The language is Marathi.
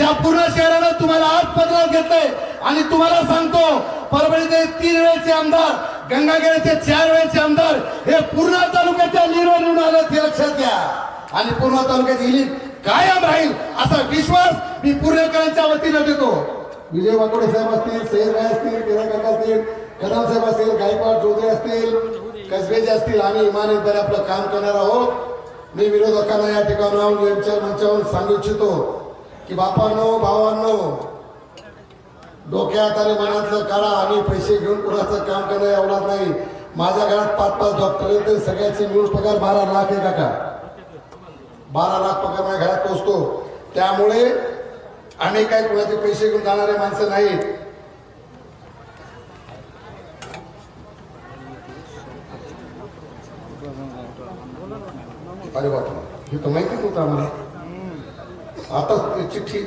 त्या पूर्ण शहरानं तुम्हाला आज पत्रात घेतलंय आणि तुम्हाला सांगतो परभणीचे तीन वेळेचे आमदार गंगाखेडचे चार वेळेचे आमदार हे पूर्णा तालुक्याच्या निवडून आलं ते लक्षात घ्या. आणि पूर्णा तालुक्याची इलिट कायम राहील असा विश्वास मी पूर्णकरांच्या वतीनं देतो. विजय वाकोडे साहेब असतील सैर राय असतील केदार असतील कदम साहेब असतील गायकवाड चौधरी असतील कसबेचे असतील आम्ही इमानदारी आपलं काम करणार आहोत. मी विरोधकांना या ठिकाणाहून यांच्या मंचावरून सांगू इच्छितो की बापांनो भावांनो डोक्यात आणि मनातलं काढा आम्ही पैसे घेऊन कुणाचं काम करणं एवढा नाही. माझ्या घरात पाच पाच डॉक्टर आहेत ते सगळ्याचे मिळून पगार बारा लाख आहे काका. बारा लाख पगार माझ्या घरात पोचतो. त्यामुळे आम्ही काय कुणाचे पैसे घेऊन जाणारे माणसं नाहीत. अरे बापरे हे तर माहिती नव्हतं आम्हाला. आता चिठ्ठी